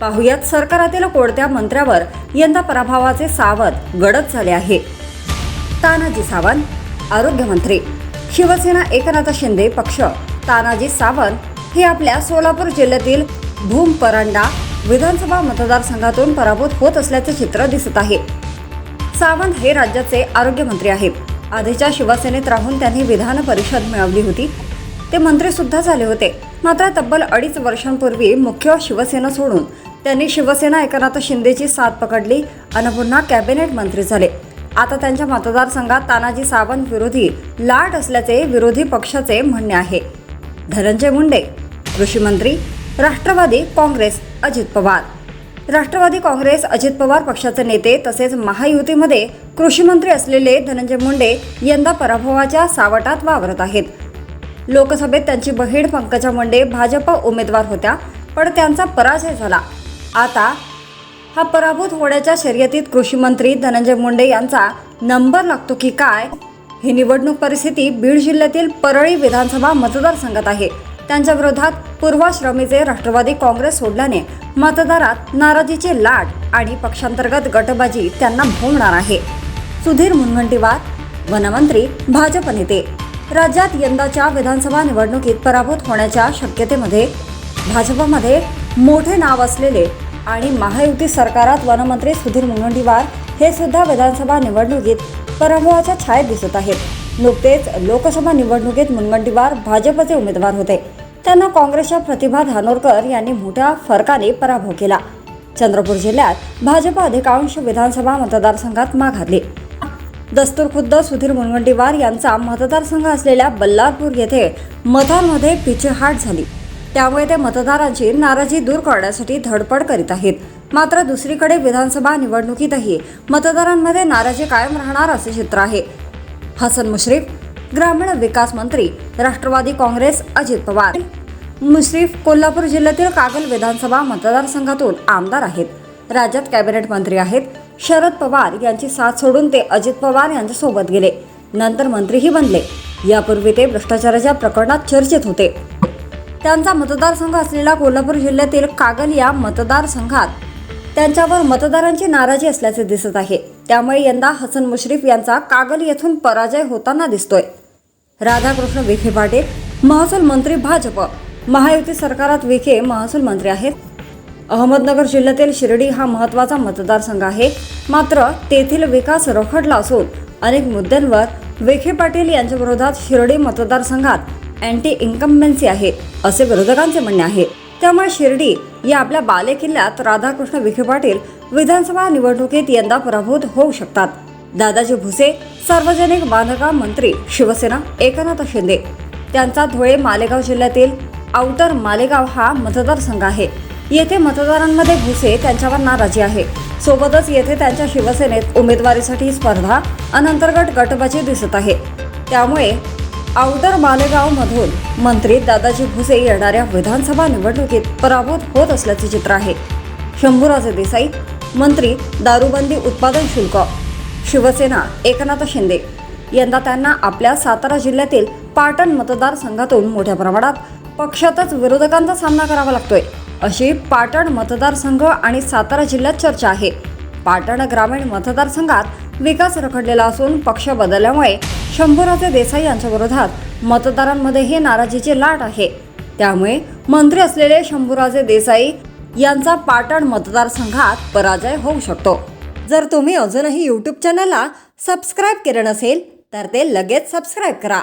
पाहुयात सरकारातील कोणत्या मंत्र्यावर यंदा पराभवाचे सावध गडद झाले आहे. तानाजी सावंत आरोग्यमंत्री शिवसेना एकनाथ शिंदे पक्ष. तानाजी सावंत हे आपल्या सोलापूर जिल्ह्यातील भूम परांडा विधानसभा मतदारसंघातून पराभूत होत असल्याचे चित्र दिसत आहे. सावंत हे राज्याचे आरोग्यमंत्री आहेत. आधीच्या शिवसेनेत राहून त्यांनी विधान परिषद मिळवली होती. ते मंत्री सुद्धा झाले होते. मात्र तब्बल अडीच वर्षांपूर्वी मुख्य शिवसेना सोडून त्यांनी शिवसेना एकनाथ शिंदेची साथ पकडली आणि पुन्हा कॅबिनेट मंत्री झाले. आता त्यांच्या मतदारसंघात तानाजी सावंत विरोधी लाट असल्याचे विरोधी पक्षाचे म्हणणे आहे. धनंजय मुंडे कृषी मंत्री राष्ट्रवादी काँग्रेस अजित पवार. राष्ट्रवादी काँग्रेस अजित पवार पक्षाचे नेते तसेच महायुतीमध्ये कृषी मंत्री असलेले धनंजय मुंडे यंदा पराभवाच्या सावटात वावरत आहेत. लोकसभेत त्यांची बहीण पंकजा मुंडे भाजप उमेदवार होत्या पण त्यांचा पराजय झाला. आता हा पराभूत होण्याच्या शर्यतीत कृषी मंत्री धनंजय मुंडे यांचा नंबर लागतो की काय? ही निवडणूक परिस्थिती बीड जिल्ह्यातील परळी विधानसभा मतदारसंघात आहे. त्यांच्या विरोधात पूर्वाश्रमीचे राष्ट्रवादी काँग्रेस सोडल्याने मतदारात नाराजीचे लाट आणि पक्षांतर्गत गटबाजी त्यांना भोवणार आहे. सुधीर मुनगंटीवार वनमंत्री भाजप नेते. राज्यात यंदाच्या विधानसभा निवडणुकीत पराभूत होण्याच्या शक्यतेमध्ये भाजपमध्ये मोठे नाव असलेले आणि महायुती सरकारात वनमंत्री सुधीर मुनगंटीवार हे सुद्धा विधानसभा निवडणुकीत पराभवाच्या छायेत दिसत आहेत. नुकतेच लोकसभा निवडणुकीत मुनगंटीवार भाजपचे उमेदवार होते. त्यांना काँग्रेसच्या प्रतिभा धानोरकर यांनी मोठ्या फरकाने पराभव केला. चंद्रपूर जिल्ह्यात भाजप अधिकांश विधानसभा मतदारसंघात माघारली दस्तूर खुद्द सुधीर मुनगंटीवार यांचा मतदारसंघ असलेल्या बल्लारपूर येथे मतांमध्ये पिछेहाट झाली. त्यामुळे ते मतदारांची नाराजी दूर करण्यासाठी धडपड करीत आहेत. मात्र दुसरीकडे विधानसभा निवडणुकीतही मतदारांमध्ये नाराजी कायम राहणार असे चित्र आहे. हसन मुश्रीफ ग्रामीण विकास मंत्री राष्ट्रवादी काँग्रेस अजित पवार. मुश्रीफ कोल्हापूर जिल्ह्यातील कागल विधानसभा मतदारसंघातून आमदार आहेत. राज्यात कॅबिनेट मंत्री आहेत. शरद पवार यांची साथ सोडून ते अजित पवार यांच्यासोबत गेले. नंतर मंत्रीही बनले. यापूर्वी ते भ्रष्टाचाराच्या प्रकरणात चर्चेत होते. त्यांचा मतदारसंघ असलेला कोल्हापूर जिल्ह्यातील कागल या मतदारसंघात त्यांच्यावर मतदारांची नाराजी असल्याचे दिसत आहे. त्यामुळे यंदा हसन मुश्रीफ यांचा कागल येथून पराजय होताना दिसतोय. राधाकृष्ण विखे पाटील महसूल मंत्री भाजप. महायुती सरकारात विखे महसूल मंत्री आहेत. अहमदनगर जिल्ह्यातील शिर्डी हा महत्त्वाचा मतदारसंघ आहे. मात्र तेथील विकास रखडला असून अनेक मुद्द्यांवर विखे पाटील यांच्या विरोधात शिर्डी मतदारसंघात अँटी इन्कम्बन्सी आहे असे विरोधकांचे म्हणणे आहे. त्यामुळे शिर्डी या आपल्या बालेकिल्ल्यात राधाकृष्ण विखे पाटील विधानसभा निवडणुकीत यंदा पराभूत होऊ शकतात. दादाजी भुसे सार्वजनिक बांधकाम मंत्री शिवसेना एकनाथ शिंदे. त्यांचा धुळे मालेगाव जिल्ह्यातील आउटर मालेगाव हा मतदारसंघ आहे. येथे मतदारांमध्ये भुसे त्यांच्यावर नाराजी आहे. सोबतच येथे त्यांच्या शिवसेनेत उमेदवारीसाठी स्पर्धा अनंतर्गत गटबाजी दिसत आहे. त्यामुळे आउटर मालेगाव मधून मंत्री दादाजी भुसे येणाऱ्या विधानसभा निवडणुकीत पराभूत होत असल्याचे चित्र आहे. शंभूराजे देसाई मंत्री दारूबंदी उत्पादन शुल्क शिवसेना एकनाथ शिंदे यंदा त्यांना आपल्या सातारा जिल्ह्यातील पाटण मतदारसंघातून मोठ्या प्रमाणात पक्षातच विरोधकांचा सामना करावा लागतोय अशी पाटण मतदारसंघ आणि सातारा जिल्ह्यात चर्चा आहे. पाटण ग्रामीण मतदारसंघात विकास रखडलेला असून पक्ष बदलल्यामुळे शंभूराजे देसाई यांच्या विरोधात मतदारांमध्येही नाराजीची लाट आहे. त्यामुळे मंत्री असलेले शंभूराजे देसाई यांचा पाटण मतदारसंघात पराजय होऊ शकतो. जर तुम्ही अजूनही यूट्यूब चॅनलला सबस्क्राईब केलं नसेल तर ते लगेच सबस्क्राईब करा.